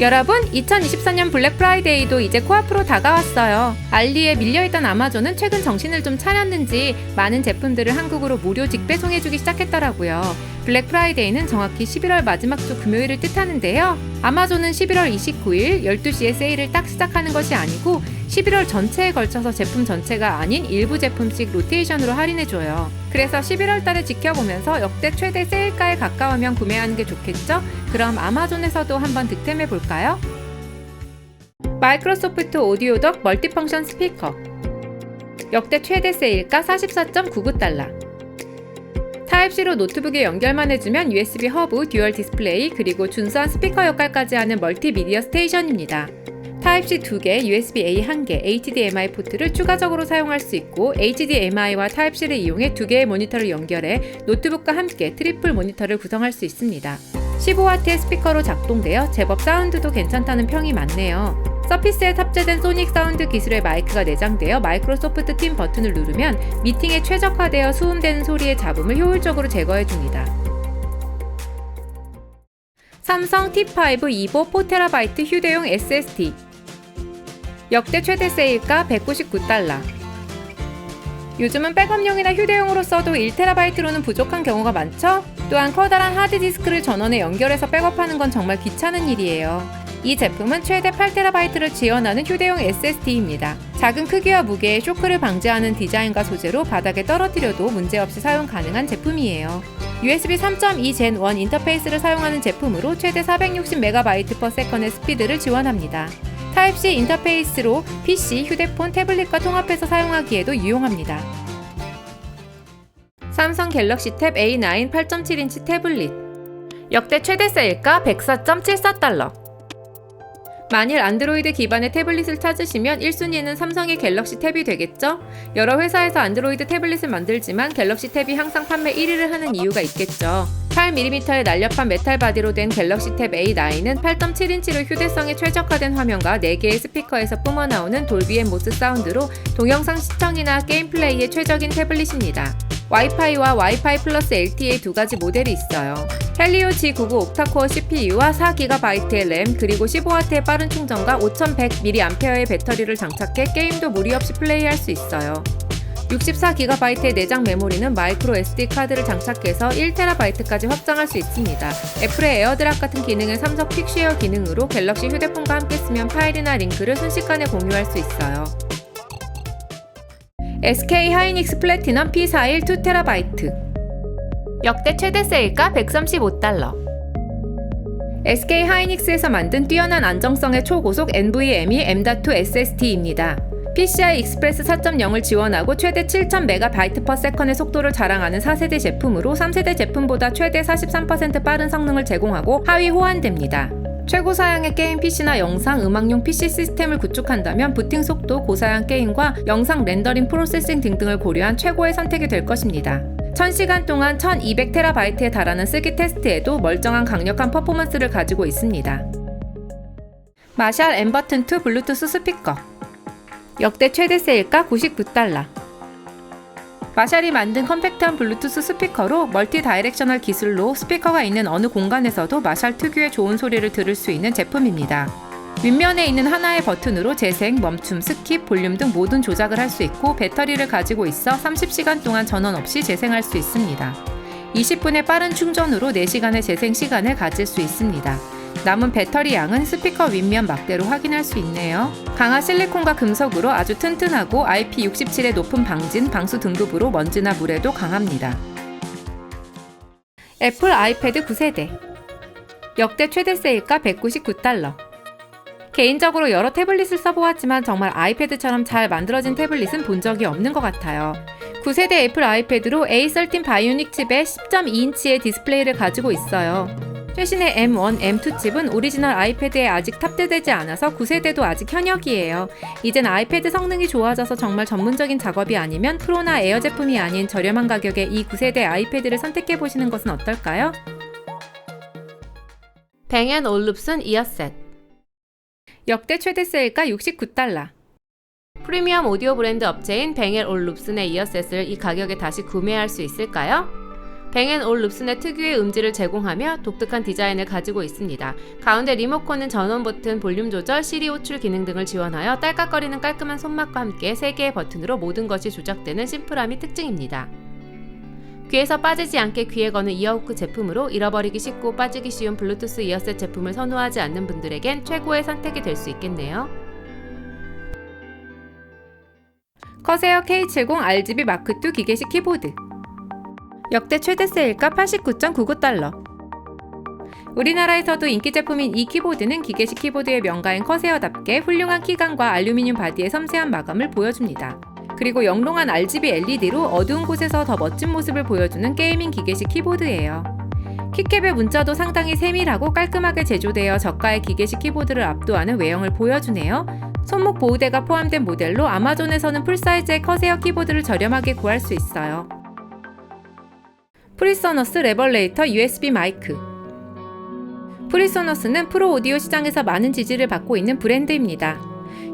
여러분, 2024년 블랙 프라이데이도 이제 코앞으로 다가왔어요. 알리에 밀려있던 아마존은 최근 정신을 좀 차렸는지 많은 제품들을 한국으로 무료 직배송해주기 시작했더라고요. 블랙 프라이데이는 정확히 11월 마지막 주 금요일을 뜻하는데요. 아마존은 11월 29일 12시에 세일을 딱 시작하는 것이 아니고 11월 전체에 걸쳐서 제품 전체가 아닌 일부 제품씩 로테이션으로 할인해줘요. 그래서 11월 달에 지켜보면서 역대 최대 세일가에 가까우면 구매하는 게 좋겠죠? 그럼 아마존에서도 한번 득템해 볼까요? 마이크로소프트 오디오 덕 멀티펑션 스피커 역대 최대 세일가 44.99달러 타입C로 노트북에 연결만 해주면 USB 허브, 듀얼 디스플레이, 그리고 준수한 스피커 역할까지 하는 멀티미디어 스테이션입니다. 타입C 2개, USB-A 1개, HDMI 포트를 추가적으로 사용할 수 있고 HDMI와 타입C를 이용해 두 개의 모니터를 연결해 노트북과 함께 트리플 모니터를 구성할 수 있습니다. 15W의 스피커로 작동되어 제법 사운드도 괜찮다는 평이 많네요. 서피스에 탑재된 소닉 사운드 기술의 마이크가 내장되어 마이크로소프트 팀 버튼을 누르면 미팅에 최적화되어 수음되는 소리의 잡음을 효율적으로 제거해 줍니다. 삼성 T5 이보 4TB 휴대용 SSD 역대 최대 세일가 199달러 요즘은 백업용이나 휴대용으로 써도 1TB로는 부족한 경우가 많죠? 또한 커다란 하드디스크를 전원에 연결해서 백업하는 건 정말 귀찮은 일이에요. 이 제품은 최대 8TB를 지원하는 휴대용 SSD입니다. 작은 크기와 무게에 쇼크를 방지하는 디자인과 소재로 바닥에 떨어뜨려도 문제없이 사용 가능한 제품이에요. USB 3.2 Gen 1 인터페이스를 사용하는 제품으로 최대 460MB/s의 스피드를 지원합니다. 타입C 인터페이스로 PC, 휴대폰, 태블릿과 통합해서 사용하기에도 유용합니다. 삼성 갤럭시 탭 A9 8.7인치 태블릿 역대 최대 세일가 104.74달러 만일 안드로이드 기반의 태블릿을 찾으시면 1순위는 삼성의 갤럭시 탭이 되겠죠? 여러 회사에서 안드로이드 태블릿을 만들지만 갤럭시 탭이 항상 판매 1위를 하는 이유가 있겠죠. 8mm의 날렵한 메탈 바디로 된 갤럭시 탭 A9은 8.7인치로 휴대성에 최적화된 화면과 4개의 스피커에서 뿜어나오는 돌비 앤 모스 사운드로 동영상 시청이나 게임 플레이에 최적인 태블릿입니다. 와이파이와 와이파이 플러스 LTE 두 가지 모델이 있어요. 헬리오 G99 옥타코어 CPU와 4GB의 램 그리고 15W의 빠른 충전과 5100mAh의 배터리를 장착해 게임도 무리 없이 플레이할 수 있어요. 64GB의 내장 메모리는 마이크로 SD 카드를 장착해서 1TB까지 확장할 수 있습니다. 애플의 에어드랍 같은 기능은 삼성 퀵쉐어 기능으로 갤럭시 휴대폰과 함께 쓰면 파일이나 링크를 순식간에 공유할 수 있어요. SK 하이닉스 플래티넘 P41 2TB 역대 최대 세일가 135달러 SK 하이닉스에서 만든 뛰어난 안정성의 초고속 NVMe M.2 SSD입니다. PCI Express 4.0을 지원하고 최대 7000MB/s의 속도를 자랑하는 4세대 제품으로 3세대 제품보다 최대 43% 빠른 성능을 제공하고 하위 호환됩니다. 최고 사양의 게임 PC나 영상, 음악용 PC 시스템을 구축한다면 부팅 속도, 고사양 게임과 영상 렌더링 프로세싱 등등을 고려한 최고의 선택이 될 것입니다. 1000시간 동안 1200TB에 달하는 쓰기 테스트에도 멀쩡한 강력한 퍼포먼스를 가지고 있습니다. 마샬 엠버튼 2 블루투스 스피커 역대 최대 세일가 99달러 마샬이 만든 컴팩트한 블루투스 스피커로 멀티 다이렉셔널 기술로 스피커가 있는 어느 공간에서도 마샬 특유의 좋은 소리를 들을 수 있는 제품입니다. 윗면에 있는 하나의 버튼으로 재생, 멈춤, 스킵, 볼륨 등 모든 조작을 할 수 있고 배터리를 가지고 있어 30시간 동안 전원 없이 재생할 수 있습니다. 20분의 빠른 충전으로 4시간의 재생 시간을 가질 수 있습니다. 남은 배터리 양은 스피커 윗면 막대로 확인할 수 있네요. 강한 실리콘과 금속으로 아주 튼튼하고 IP67의 높은 방진, 방수 등급으로 먼지나 물에도 강합니다. 애플 아이패드 9세대 역대 최대 세일가 199달러 개인적으로 여러 태블릿을 써보았지만 정말 아이패드처럼 잘 만들어진 태블릿은 본 적이 없는 것 같아요. 9세대 애플 아이패드로 A13 바이오닉 칩의 10.2인치의 디스플레이를 가지고 있어요. 최신의 M1, M2 칩은 오리지널 아이패드에 아직 탑재되지 않아서 9세대도 아직 현역이에요. 이젠 아이패드 성능이 좋아져서 정말 전문적인 작업이 아니면 프로나 에어 제품이 아닌 저렴한 가격에 이 9세대 아이패드를 선택해 보시는 것은 어떨까요? 뱅앤 올룹슨 이어셋 역대 최대 세일가 69달러 프리미엄 오디오 브랜드 업체인 뱅앤 올룹슨의 이어셋을 이 가격에 다시 구매할 수 있을까요? 뱅앤올 룹슨의 특유의 음질을 제공하며 독특한 디자인을 가지고 있습니다. 가운데 리모컨은 전원 버튼, 볼륨 조절, 시리 호출 기능 등을 지원하여 딸깍거리는 깔끔한 손맛과 함께 3개의 버튼으로 모든 것이 조작되는 심플함이 특징입니다. 귀에서 빠지지 않게 귀에 거는 이어후크 제품으로 잃어버리기 쉽고 빠지기 쉬운 블루투스 이어셋 제품을 선호하지 않는 분들에겐 최고의 선택이 될 수 있겠네요. 커세어 K70 RGB 마크2 기계식 키보드 역대 최대 세일가 89.99달러 우리나라에서도 인기 제품인 이 키보드는 기계식 키보드의 명가인 커세어답게 훌륭한 키감과 알루미늄 바디의 섬세한 마감을 보여줍니다. 그리고 영롱한 RGB LED로 어두운 곳에서 더 멋진 모습을 보여주는 게이밍 기계식 키보드예요. 키캡의 문자도 상당히 세밀하고 깔끔하게 제조되어 저가의 기계식 키보드를 압도하는 외형을 보여주네요. 손목 보호대가 포함된 모델로 아마존에서는 풀사이즈의 커세어 키보드를 저렴하게 구할 수 있어요. 프리소너스 레벌레이터 USB 마이크 프리소너스는 프로 오디오 시장에서 많은 지지를 받고 있는 브랜드입니다.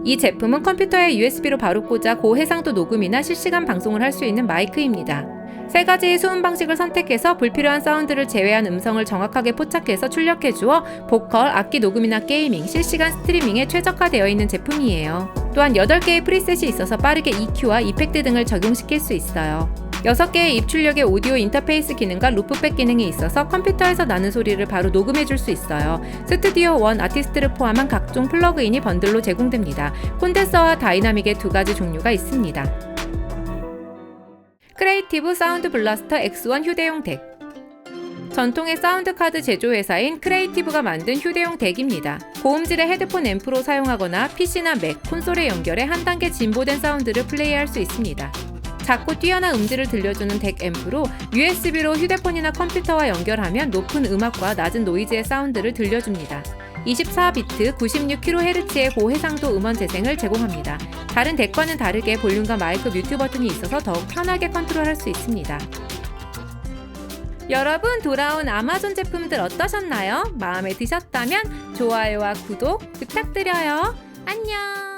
이 제품은 컴퓨터에 USB로 바로 꽂아 고해상도 녹음이나 실시간 방송을 할 수 있는 마이크입니다. 세 가지의 수음 방식을 선택해서 불필요한 사운드를 제외한 음성을 정확하게 포착해서 출력해 주어 보컬, 악기 녹음이나 게이밍, 실시간 스트리밍에 최적화되어 있는 제품이에요. 또한 8개의 프리셋이 있어서 빠르게 EQ와 이펙트 등을 적용시킬 수 있어요. 6개의 입출력의 오디오 인터페이스 기능과 루프백 기능이 있어서 컴퓨터에서 나는 소리를 바로 녹음해 줄 수 있어요. 스튜디오 원 아티스트를 포함한 각종 플러그인이 번들로 제공됩니다. 콘덴서와 다이나믹의 두 가지 종류가 있습니다. 크리에이티브 사운드 블라스터 X1 휴대용 덱 전통의 사운드 카드 제조 회사인 크리에이티브가 만든 휴대용 덱입니다. 고음질의 헤드폰 앰프로 사용하거나 PC나 맥, 콘솔에 연결해 한 단계 진보된 사운드를 플레이할 수 있습니다. 작고 뛰어난 음질을 들려주는 덱 앰프로 USB로 휴대폰이나 컴퓨터와 연결하면 높은 음악과 낮은 노이즈의 사운드를 들려줍니다. 24비트 96kHz의 고해상도 음원 재생을 제공합니다. 다른 덱과는 다르게 볼륨과 마이크 뮤트 버튼이 있어서 더욱 편하게 컨트롤할 수 있습니다. 여러분 돌아온 아마존 제품들 어떠셨나요? 마음에 드셨다면 좋아요와 구독 부탁드려요. 안녕!